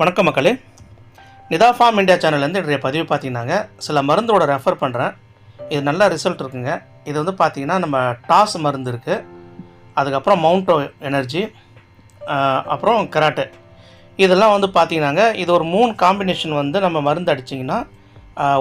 வணக்கம் மக்களே. Nita form India சேனல்லேருந்து இன்றைய பதிவு பார்த்தீங்கன்னாங்க சில மருந்தோட ரெஃபர் பண்ணுறேன். இது நல்ல ரிசல்ட் இருக்குங்க. இது வந்து பார்த்தீங்கன்னா நம்ம டாஸ் மருந்து இருக்குது அதுக்கப்புறம் மவுண்டோ எனர்ஜி அப்புறம் கராட்டு. இதெல்லாம் வந்து பார்த்தீங்கன்னாங்க இது ஒரு மூணு காம்பினேஷன் வந்து நம்ம மருந்து அடிச்சிங்கன்னா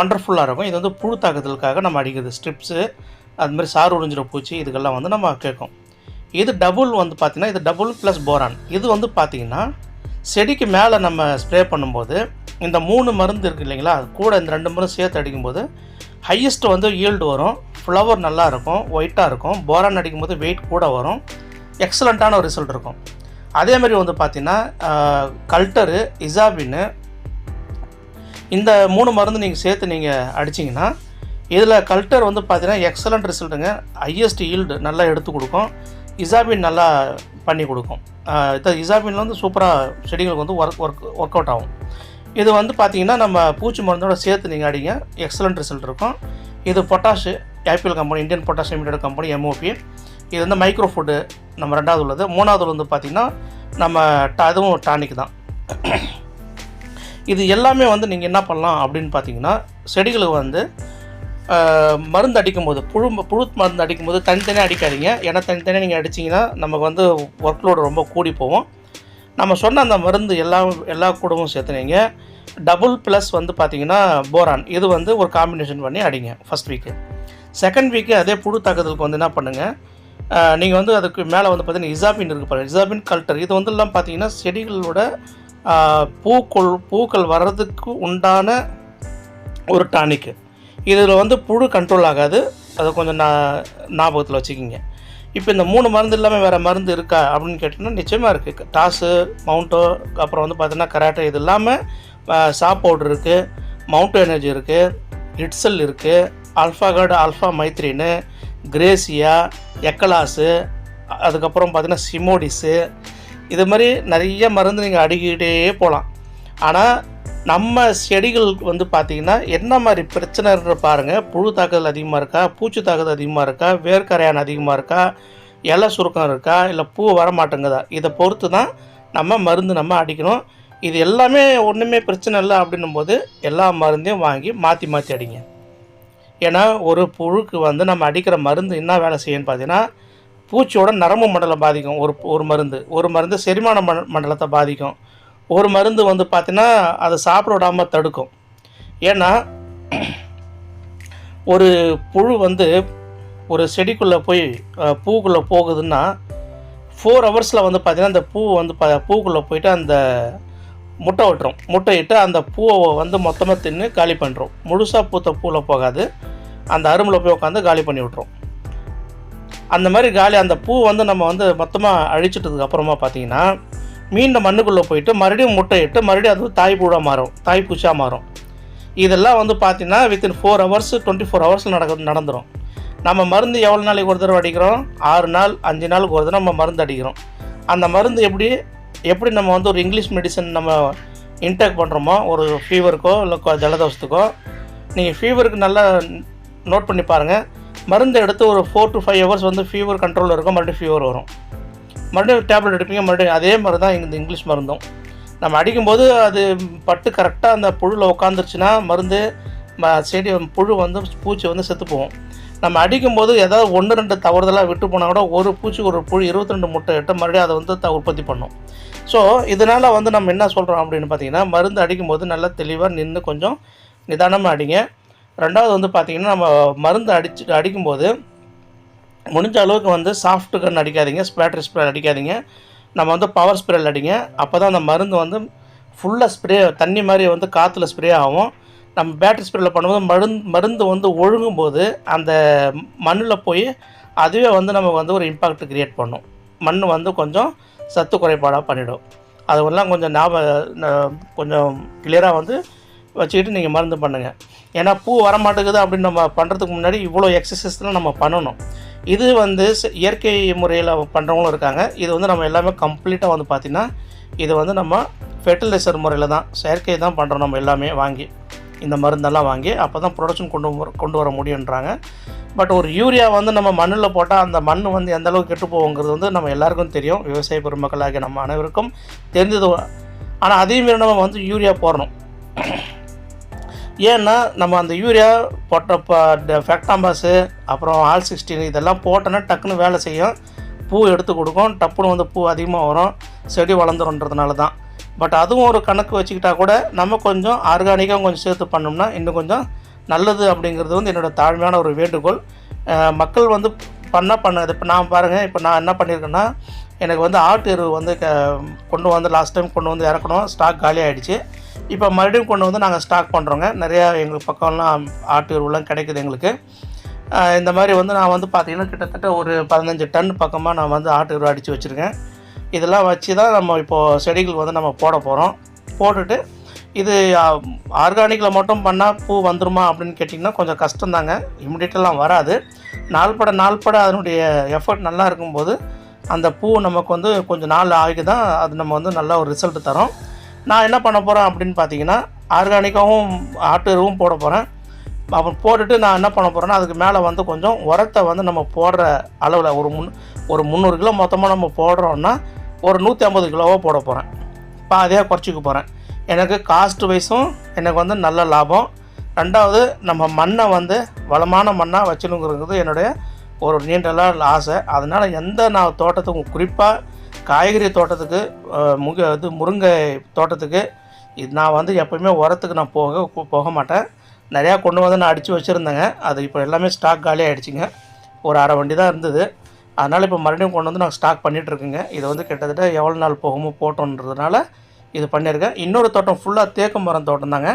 ஒண்டர்ஃபுல்லாக இருக்கும். இது வந்து புழு தாக்குதலுக்காக நம்ம அடிக்கிறது. ஸ்ட்ரிப்ஸு அது மாதிரி சாறு உறிஞ்சிற பூச்சி இதுக்கெல்லாம் வந்து நம்ம கேட்கும். இது டபுள் வந்து பார்த்திங்கன்னா இது டபுள் ப்ளஸ் போரான் இது வந்து பார்த்திங்கன்னா செடிக்கு மேலே நம்ம ஸ்ப்ரே பண்ணும்போது இந்த மூணு மருந்து இருக்குது இல்லைங்களா கூட இந்த ரெண்டு மருந்து சேர்த்து அடிக்கும்போது ஹையஸ்ட் வந்து ஈல்டு வரும் ஃப்ளவர் நல்லா இருக்கும் ஒயிட்டாக இருக்கும் போரான் அடிக்கும்போது வெயிட் கூட வரும் எக்ஸலண்ட்டான ஒரு ரிசல்ட் இருக்கும். அதே மாதிரி வந்து பார்த்திங்கன்னா கல்டரு இசாபின்னு இந்த மூணு மருந்து நீங்கள் சேர்த்து நீங்கள் அடிச்சிங்கன்னா இதில் கல்டர் வந்து பார்த்தீங்கன்னா எக்ஸலண்ட் ரிசல்ட்டுங்க ஹையஸ்ட் ஈல்டு நல்லா எடுத்து கொடுக்கும் இசாபின் நல்லா பண்ணி கொடுக்கும். இது இசாபின் வந்து சூப்பராக செடிகளுக்கு வந்து ஒர்க் ஒர்க் ஒர்க் அவுட் ஆகும். இது வந்து பார்த்தீங்கன்னா நம்ம பூச்சி மருந்தோட சேர்த்து நீங்கள் அடிங்க. எக்ஸலண்ட் ரிசல்ட் இருக்கும். இது potash IPL company Indian potash limited company MOP இது வந்து மைக்ரோ ஃபுட்டு நம்ம ரெண்டாவது உள்ளது. மூணாவது வந்து பார்த்திங்கன்னா நம்ம ட அதுவும் டானிக் தான். இது எல்லாமே வந்து நீங்கள் என்ன பண்ணலாம் அப்படின்னு பார்த்தீங்கன்னா செடிகளுக்கு வந்து மருந்து அடிக்கும்போது புழு புழு மருந்து அடிக்கும்போது தனித்தனியாக அடிக்காதீங்க. ஏன்னா தனித்தனியாக நீங்கள் அடிச்சிங்கன்னா நமக்கு வந்து ஒர்க் லோடு ரொம்ப கூடி போகும். நம்ம சொன்ன அந்த மருந்து எல்லா எல்லா கூடவும் சேர்த்துனீங்க டபுள் ப்ளஸ் வந்து பார்த்தீங்கன்னா போரான் இது வந்து ஒரு காம்பினேஷன் பண்ணி அடிங்க ஃபஸ்ட் வீக்கு செகண்ட் வீக்கு அதே புழு தாக்குதலுக்கு வந்து என்ன பண்ணுங்கள் நீங்கள் வந்து அதுக்கு மேலே வந்து பார்த்தீங்கன்னா இசாபின் இருக்குது பாருங்கள் இசாபின் கல்ட்டர் இது வந்து எல்லாம் பார்த்தீங்கன்னா செடிகளோட பூக்கள் பூக்கள் வர்றதுக்கு உண்டான ஒரு டானிக்கு இதில் வந்து புழு கண்ட்ரோல் ஆகாது. அதை கொஞ்சம் நான் ஞாபகத்தில் வச்சுக்கிங்க. இப்போ இந்த மூணு மருந்து இல்லாமல் வேறு மருந்து இருக்கா அப்படின்னு கேட்டிங்கன்னா நிச்சயமாக இருக்குது டாஸு மவுண்டோ அப்புறம் வந்து பார்த்தீங்கன்னா கராட்டை இது இல்லாமல் சா பவுடர் இருக்குது மவுண்டோ எனர்ஜி இருக்குது இட்சல் இருக்குது ஆல்ஃபா கார்டு ஆல்ஃபா மைத்ரின்னு கிரேசியா எக்கலாஸு அதுக்கப்புறம் பார்த்தீங்கன்னா சிமோடிஸு இது மாதிரி நிறைய மருந்து நீங்கள் அடிக்கிட்டே போகலாம். ஆனால் நம்ம செடிகளுக்கு வந்து பார்த்திங்கன்னா என்ன மாதிரி பிரச்சனைன்ற பாருங்கள் புழு தாக்குதல் அதிகமாக இருக்கா? பூச்சி தாக்குதல் அதிகமாக இருக்கா? வேர்க்கரையான் அதிகமாக இருக்கா? இலை சுருக்கம் இருக்கா? இல்லை பூ வர மாட்டேங்குதா இதை பொறுத்து தான் நம்ம மருந்து நம்ம அடிக்கணும். இது எல்லாமே ஒன்றுமே பிரச்சனை இல்லை அப்படின்னும் போது எல்லா மருந்தையும் வாங்கி மாற்றி மாற்றி அடிங்க. ஏன்னா ஒரு புழுக்கு வந்து நம்ம அடிக்கிற மருந்து என்ன வேலை செய்யணும்னு பார்த்தீங்கன்னா பூச்சியோட நரம்பு மண்டலம் பாதிக்கும். ஒரு ஒரு மருந்து. ஒரு மருந்து செரிமான மண் மண்டலத்தை பாதிக்கும். ஒரு மருந்து வந்து பார்த்தீங்கன்னா அதை சாப்பிட விடாமல் தடுக்கும். ஏன்னா ஒரு புழு வந்து ஒரு செடிக்குள்ளே போய் பூக்குள்ளே போகுதுன்னா ஃபோர் ஹவர்ஸில் வந்து பார்த்தீங்கன்னா அந்த பூ வந்து ப பூக்குள்ளே போயிட்டு அந்த முட்டை விட்டுரும். முட்டையிட்டு அந்த பூவை வந்து மொத்தமாக தின்னு காலி பண்ணுறோம் முழுசாக பூத்த பூவில் போகாது. அந்த அரும்பில் போய் உட்காந்து காலி பண்ணி விட்ரும் அந்த மாதிரி காலி அந்த பூ வந்து நம்ம வந்து மொத்தமாக அழிச்சிட்டதுக்கு அப்புறமா பார்த்தீங்கன்னா மீண்டும் மண்ணுக்குள்ளே போயிட்டு மறுபடியும் முட்டை இட்டு மறுபடியும் அது தாய் பூடாக மாறும் தாய் பூச்சாக மாறும். இதெல்லாம் வந்து பார்த்தீங்கன்னா within four hours twenty four ஹவர்ஸில் நடக்க நடந்துடும் நம்ம மருந்து எவ்வளோ நாளைக்கு ஒரு தடவை அடிக்கிறோம்? ஆறு நாள் அஞ்சு நாளுக்கு ஒரு தடவை நம்ம மருந்து அடிக்கிறோம். அந்த மருந்து எப்படி எப்படி நம்ம வந்து ஒரு இங்கிலீஷ் மெடிசன் நம்ம இன்டேக் பண்ணுறோமோ ஒரு ஃபீவருக்கோ இல்லை ஜலதோஷத்துக்கோ நீங்கள் ஃபீவருக்கு நல்லா நோட் பண்ணி பாருங்கள் மருந்து எடுத்து ஒரு ஃபோர் டு ஃபைவ் ஹவர்ஸ் வந்து ஃபீவர் கண்ட்ரோலில் இருக்கும் மறுபடியும் ஃபீவர் வரும். மறுபடியும் டேப்லெட் எடுப்பீங்க மறுபடியும் அதே மாதிரி தான் இந்த இங்கிலீஷ் மருந்தும். நம்ம அடிக்கும்போது அது பட்டு கரெக்டாக அந்த புழுவில் உட்காந்துருச்சுன்னா மருந்து ம- செடி புழு வந்து பூச்சி வந்து செத்து போகும் நம்ம அடிக்கும்போது ஏதாவது ஒன்று ரெண்டு தவறுதலாக விட்டு போனால் கூட ஒரு பூச்சி ஒரு புழு இருபத்தி ரெண்டு முட்டை எட்டு மறுபடியும் அதை வந்து த உற்பத்தி பண்ணும். ஸோ இதனால் வந்து நம்ம என்ன சொல்கிறோம் அப்படின்னு பார்த்தீங்கன்னா மருந்து அடிக்கும்போது நல்லா தெளிவாக நின்று கொஞ்சம் நிதானமாக அடிங்க. ரெண்டாவது வந்து பார்த்திங்கன்னா நம்ம மருந்து அடிச்சு அடிக்கும்போது முடிஞ்ச அளவுக்கு வந்து சாஃப்ட் கன் அடிக்காதீங்க ஸ்பேட்டரி ஸ்ப்ரே அடிக்காதீங்க. நம்ம வந்து பவர் ஸ்ப்ரேல அடிங்க. அப்போ தான் அந்த மருந்து வந்து ஃபுல்லாக ஸ்ப்ரே தண்ணி மாதிரி வந்து காற்றுல ஸ்ப்ரே ஆகும். நம்ம பேட்டரி ஸ்ப்ரேல பண்ணும்போது மருந்து மருந்து வந்து ஒழுங்கும் போது அந்த மண்ணில் போய் அதுவே வந்து நமக்கு வந்து ஒரு இம்பாக்ட் க்ரியேட் பண்ணும். மண் வந்து கொஞ்சம் சத்து குறைபாடாக பண்ணிவிடும் அதுவெல்லாம் கொஞ்சம் ஞாபகம் கொஞ்சம் கிளியராக வந்து வச்சுக்கிட்டு நீங்கள் மருந்து பண்ணுங்கள் ஏன்னா பூ வரமாட்டேங்குது அப்படின்னு நம்ம பண்ணுறதுக்கு முன்னாடி இவ்வளோ எக்ஸசைஸ்லாம் நம்ம பண்ணணும். இது வந்து இயற்கை முறையில் பண்ணுறவங்களும் இருக்காங்க. இது வந்து நம்ம எல்லாமே கம்ப்ளீட்டாக வந்து பார்த்திங்கன்னா இது வந்து நம்ம ஃபெர்டிலைசர் முறையில் தான் செயற்கை தான் பண்ணுறோம் நம்ம எல்லாமே வாங்கி. இந்த மருந்தெல்லாம் வாங்கி அப்போ தான் ப்ரொடக்ஷன் கொண்டு கொண்டு வர முடியுன்றாங்க பட் ஒரு யூரியா வந்து நம்ம மண்ணில் போட்டால் அந்த மண் வந்து எந்த அளவுக்கு கெட்டு போகுங்கிறது வந்து நம்ம எல்லாருக்கும் தெரியும். விவசாய பெருமக்களாகிய நம்ம அனைவருக்கும் தெரிஞ்சது. ஆனால் அதே மாரி நம்ம வந்து யூரியா போடணும். ஏன்னா நம்ம அந்த யூரியா போட்ட ஃபேக்டாம்பாஸு அப்புறம் ஆல் சிக்ஸ்டீன் இதெல்லாம் போட்டோன்னா டக்குன்னு வேலை செய்யும். பூ எடுத்து கொடுக்கும். டப்புன்னு வந்து பூ அதிகமாக வரும். செடி வளர்ந்துருன்றதுனால தான் பட் அதுவும் ஒரு கணக்கு வச்சுக்கிட்டா கூட நம்ம கொஞ்சம் ஆர்கானிக்காக கொஞ்சம் சேர்த்து பண்ணோம்னா இன்னும் கொஞ்சம் நல்லது அப்படிங்கிறது வந்து என்னோடய தாழ்மையான ஒரு வேண்டுகோள். மக்கள் வந்து பண்ண பண்ணது. இப்போ நான் பாருங்கள் இப்போ நான் என்ன பண்ணியிருக்கேன்னா எனக்கு வந்து ஆட்டு எருவு வந்து க கொண்டு வந்து லாஸ்ட் டைம் கொண்டு வந்து இறக்கணும். ஸ்டாக் காலி ஆகிடுச்சு இப்போ மறுபடியும் கொண்டு வந்து நாங்கள் ஸ்டாக் பண்ணுறோங்க நிறையா எங்கள் பக்கம்லாம் ஆட்டு எருவுலாம் கிடைக்குது எங்களுக்கு. இந்த மாதிரி வந்து நான் வந்து பார்த்தீங்கன்னா கிட்டத்தட்ட ஒரு பதினஞ்சு டன் பக்கமாக நான் வந்து ஆட்டு எருவு அடித்து வச்சுருக்கேன். இதெல்லாம் வச்சு தான் நம்ம இப்போது செடிகள் வந்து நம்ம போட போகிறோம் போட்டுட்டு இது ஆர்கானிக்கில் மட்டும் பண்ணால் பூ வந்துருமா அப்படின்னு கேட்டிங்கன்னா கொஞ்சம் கஷ்டம்தாங்க. இம்மிடியட்டெல்லாம் வராது. நாள்பட நாள்பட அதனுடைய எஃபர்ட் நல்லா இருக்கும்போது அந்த பூ நமக்கு வந்து கொஞ்சம் நாள் ஆகி தான் அது நம்ம வந்து நல்ல ஒரு ரிசல்ட் தரோம். நான் என்ன பண்ண போகிறேன் அப்படின்னு பார்த்தீங்கன்னா ஆர்கானிக்காகவும் ஆட்டு எருவும் போட போகிறேன் அப்புறம் போட்டுட்டு நான் என்ன பண்ண போகிறேன்னா அதுக்கு மேலே வந்து கொஞ்சம் உரத்தை வந்து நம்ம போடுற அளவில் ஒரு முன் ஒரு முந்நூறு கிலோ மொத்தமாக நம்ம போடுறோன்னா ஒரு நூற்றி ஐம்பது கிலோவோ போட போகிறேன் பாதியாக குறைச்சிக்க போகிறேன் எனக்கு காஸ்ட் வைஸும் எனக்கு வந்து நல்ல லாபம். ரெண்டாவது நம்ம மண்ணை வந்து வளமான மண்ணாக வச்சுணுங்கிறது என்னுடைய ஒரு நீண்ட நாள் ஆசை. அதனால் எந்த நான் தோட்டத்துக்கும் குறிப்பாக காய்கறி தோட்டத்துக்கு முக இது முருங்கை தோட்டத்துக்கு இது நான் வந்து எப்போயுமே உரத்துக்கு நான் போக போக மாட்டேன். நிறையா கொண்டு வந்து நான் அடித்து வச்சுருந்தேங்க. அது இப்போ எல்லாமே ஸ்டாக் காலி ஆகிடுச்சிங்க ஒரு அரை வண்டி தான் இருந்தது. அதனால் இப்போ மறுபடியும் கொண்டு வந்து நான் ஸ்டாக் பண்ணிகிட்ருக்குங்க இதை வந்து கிட்டத்தட்ட எவ்வளோ நாள் போகுமோ போட்டோன்றதுனால இது பண்ணியிருக்கேன். இன்னொரு தோட்டம் ஃபுல்லாக தேக்கு மரம் தோட்டம் தாங்க.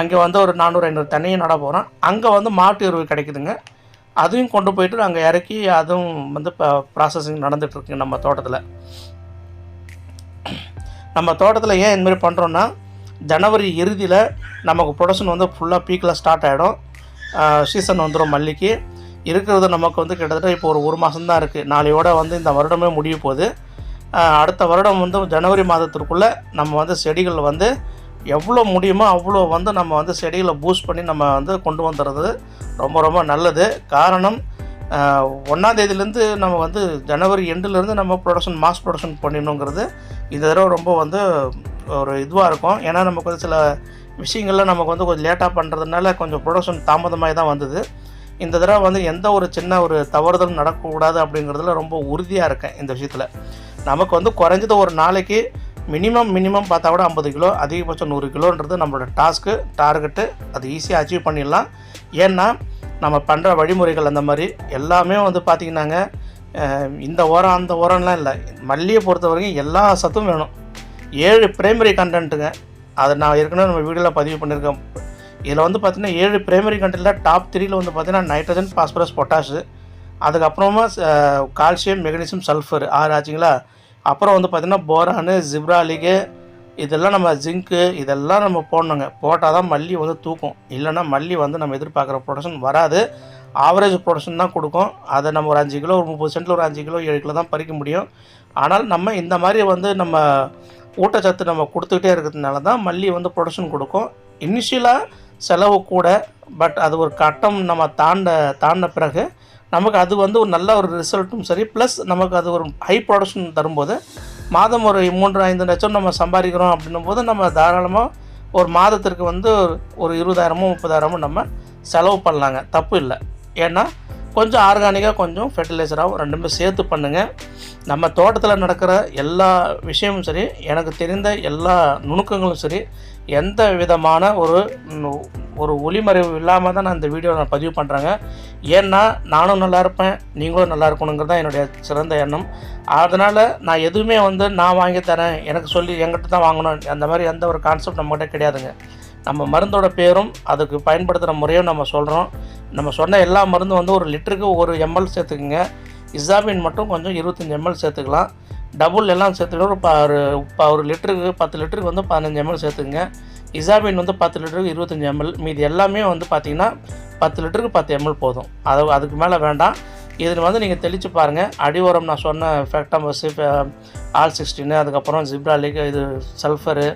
அங்கே வந்து ஒரு நானூறு ஐநூறு தண்ணியும் நட போகிறோம் அங்கே வந்து மாட்டு எருவு கிடைக்குதுங்க. அதையும் கொண்டு போயிட்டு அங்கே இறக்கி அதுவும் வந்து இப்போ ப்ராசஸிங் நடந்துகிட்ருக்கு நம்ம தோட்டத்தில். நம்ம தோட்டத்தில் ஏன் இந்தமாதிரி பண்ணுறோன்னா ஜனவரி இறுதியில் நமக்கு ப்ரொடக்ஷன் வந்து ஃபுல்லாக பீக்கில் ஸ்டார்ட் ஆகிடும் சீசன் வந்துடும் மல்லிக்கு. இருக்கிறது நமக்கு வந்து கிட்டத்தட்ட இப்போ ஒரு ஒரு மாதம் தான் இருக்குது நாளையோட வந்து இந்த வருடமே முடிய போகுது. அடுத்த வருடம் வந்து ஜனவரி மாதத்திற்குள்ளே நம்ம வந்து செடிகள் வந்து எவ்வளோ முடியுமோ அவ்வளோ வந்து நம்ம வந்து செடிகளை பூஸ்ட் பண்ணி நம்ம வந்து கொண்டு வந்துடுறது ரொம்ப ரொம்ப நல்லது. காரணம் ஒன்றாந்தேதியிலேருந்து நம்ம வந்து ஜனவரி எண்டுலேருந்து நம்ம ப்ரொடக்ஷன் மாஸ் ப்ரொடக்ஷன் பண்ணிடணுங்கிறது இந்த தடவை ரொம்ப வந்து ஒரு இதுவாக இருக்கும். ஏன்னா நமக்கு வந்து சில விஷயங்கள்லாம் நமக்கு வந்து கொஞ்சம் லேட்டாக பண்ணுறதுனால கொஞ்சம் ப்ரொடக்ஷன் தாமதமாக தான் வந்தது. இந்த தடவை வந்து எந்த ஒரு சின்ன ஒரு தவறுதலும் நடக்கக்கூடாது அப்படிங்கிறதுல ரொம்ப உறுதியாக இருக்கேன் இந்த விஷயத்தில். நமக்கு வந்து குறைஞ்சது ஒரு நாளைக்கு மினிமம் மினிமம் பார்த்தா கூட ஐம்பது கிலோ அதிகபட்சம் நூறு கிலோன்றது நம்மளோட டாஸ்க்கு டார்கெட்டு. அது ஈஸியாக அச்சீவ் பண்ணிடலாம். ஏன்னா நம்ம பண்ணுற வழிமுறைகள் அந்த மாதிரி எல்லாமே வந்து பார்த்திங்கன்னாங்க இந்த உரம் அந்த உரம்லாம் இல்லை. மல்லியை பொறுத்த வரைக்கும் எல்லா சத்தும் வேணும். ஏழு பிரைமரி கண்டென்ட்டுங்க அதை நான் ஏற்கனவே நம்ம வீடியோவில் பதிவு பண்ணியிருக்கேன் இதில் வந்து பார்த்திங்கன்னா ஏழு பிரைமரி கண்டென்ட்டில் டாப் த்ரீயில் வந்து பார்த்திங்கன்னா நைட்ரஜன் பாஸ்பரஸ் பொட்டாஷு அதுக்கப்புறமா கால்சியம் மெக்னீசியம் சல்ஃபர் ஆறு ஆச்சுங்களா? அப்புறம் வந்து பார்த்திங்கன்னா போரானு ஜிப்ராலிகு இதெல்லாம் நம்ம ஜிங்க்கு இதெல்லாம் நம்ம போடணுங்க. போட்டால் தான் மல்லி வந்து தூக்கும். இல்லைன்னா மல்லி வந்து நம்ம எதிர்பார்க்குற ப்ரொடக்ஷன் வராது. ஆவரேஜ் ப்ரொடக்ஷன் தான் கொடுக்கும். அதை நம்ம ஒரு அஞ்சு கிலோ ஒரு முப்பது சென்ட்டில் ஒரு அஞ்சு கிலோ ஏழு கிலோ தான் பறிக்க முடியும். ஆனால் நம்ம இந்த மாதிரி வந்து நம்ம ஊட்டச்சத்து நம்ம கொடுத்துக்கிட்டே இருக்கிறதுனால தான் மல்லி வந்து ப்ரொடக்ஷன் கொடுக்கும். இனிஷியலாக செலவு கூட பட் அது ஒரு கட்டம் நம்ம தாண்ட தாண்ட பிறகு நமக்கு அது வந்து ஒரு நல்ல ஒரு ரிசல்ட்டும் சரி. ப்ளஸ் நமக்கு அது ஒரு ஹை ப்ரொடக்ஷன் தரும்போது மாதம் ஒரு மூன்று ஐந்து லட்சம் நம்ம சம்பாதிக்கிறோம் அப்படின்னும் போது நம்ம தாராளமாக ஒரு மாதத்திற்கு வந்து ஒரு இருபதாயிரமோ முப்பதாயிரமோ நம்ம செலவு பண்ணலாங்க. தப்பு இல்லை. ஏன்னா கொஞ்சம் ஆர்கானிக்காக கொஞ்சம் ஃபெர்டிலைசராகவும் ரெண்டுமே சேர்த்து பண்ணுங்கள் நம்ம தோட்டத்தில் நடக்கிற எல்லா விஷயமும் சரி எனக்கு தெரிந்த எல்லா நுணுக்கங்களும் சரி எந்த விதமான ஒரு ஒரு ஒளிமறைவு இல்லாமல் தான் நான் இந்த வீடியோ நான் பதிவு பண்ணுறேங்க ஏன்னா நானும் நல்லா இருப்பேன் நீங்களும் நல்லா இருக்கணுங்கிறது தான் என்னுடைய சிறந்த எண்ணம். அதனால் நான் எதுவுமே வந்து நான் வாங்கி தரேன் எனக்கு சொல்லி எங்கிட்ட தான் வாங்கணும் அந்த மாதிரி எந்த ஒரு கான்செப்ட் நம்மகிட்ட கிடையாதுங்க. நம்ம மருந்தோட பேரும் அதுக்கு பயன்படுத்துகிற முறையும் நம்ம சொல்கிறோம் நம்ம சொன்ன எல்லா மருந்தும் வந்து ஒரு லிட்டருக்கு ஒரு எம்எல் சேர்த்துக்குங்க. இசாபின் மட்டும் கொஞ்சம் இருபத்தஞ்சி எம்எல் சேர்த்துக்கலாம். டபுள் எல்லாம் சேர்த்துக்கிட்டு ஒரு ப- ஒரு ப- ஒரு லிட்டருக்கு பத்து லிட்டருக்கு வந்து பதினஞ்சு எம்எல் சேர்த்துக்குங்க. இசாபின் வந்து பத்து லிட்டருக்கு இருபத்தஞ்சி எம்எல் மீதி எல்லாமே வந்து பார்த்திங்கன்னா பத்து லிட்டருக்கு பத்து எம்எல் போதும். அது அதுக்கு மேலே வேண்டாம். இதில் வந்து நீங்கள் தெளித்து பாருங்கள் அடி நான் சொன்ன ஃபேக்டம்பஸ் ஆல் சிக்ஸ்டீனு அதுக்கப்புறம் ஜிப்ராலிக் இது சல்ஃபரு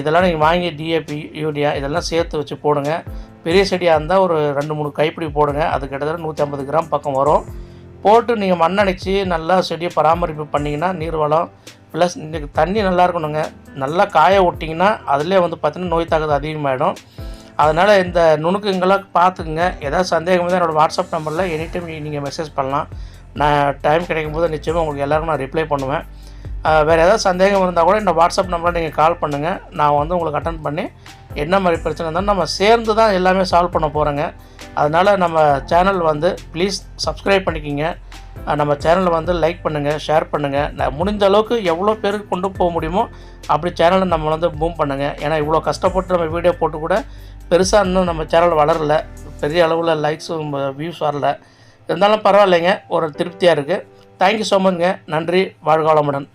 இதெல்லாம் நீங்கள் வாங்கி டிஏபி யூரியா இதெல்லாம் சேர்த்து வச்சு போடுங்க. பெரிய செடியாக இருந்தால் ஒரு ரெண்டு மூணு கைப்பிடி போடுங்க. அது கிட்டத்தட்ட நூற்றி ஐம்பது கிராம் பக்கம் வரும். போட்டு நீங்கள் மண்ணடிச்சு நல்லா செடியை பராமரிப்பு பண்ணிங்கன்னா நீர் வளம் ப்ளஸ் இன்றைக்கு தண்ணி நல்லா இருக்கணுங்க. நல்லா காய விட்டிங்கன்னா அதிலே வந்து பார்த்திங்கன்னா நோய் தாக்குதல் அதிகமாகிடும் அதனால் இந்த நுணுக்கங்களை பார்த்துக்குங்க. ஏதாவது சந்தேகம் இருந்தால் என்னோடய வாட்ஸ்அப் நம்பரில் எனி டைம் நீங்கள் மெசேஜ் பண்ணலாம். நான் டைம் கிடைக்கும் போது நிச்சயமாக உங்களுக்கு எல்லாருக்கும் நான் ரிப்ளை பண்ணுவேன். வேறு ஏதாவது சந்தேகம் இருந்தால் கூட இந்த வாட்ஸ்அப் நம்பரில் நீங்கள் கால் பண்ணுங்கள் நான் வந்து உங்களுக்கு அட்டன் பண்ணி என்ன மாதிரி பிரச்சனை இருந்தாலும் நம்ம சேர்ந்து தான் எல்லாமே சால்வ் பண்ண போகிறோங்க அதனால் நம்ம சேனல் வந்து ப்ளீஸ் சப்ஸ்கிரைப் பண்ணிக்கிங்க. நம்ம சேனலை வந்து லைக் பண்ணுங்கள் ஷேர் பண்ணுங்கள் நான் முடிஞ்ச அளவுக்கு எவ்வளோ பேருக்கு கொண்டு போக முடியுமோ அப்படி சேனலை நம்ம வந்து பூம் பண்ணுங்கள் ஏன்னா இவ்வளோ கஷ்டப்பட்டு நம்ம வீடியோ போட்டு கூட பெருசாக இன்னும் நம்ம சேனல் வளரல. பெரிய அளவில் லைக்ஸும் வியூஸ் வரல. இருந்தாலும் பரவாயில்லைங்க. ஒரு திருப்தியாக இருக்குது தேங்க்யூ ஸோ மச்ங்க நன்றி. வாழ்க வளமுடன்.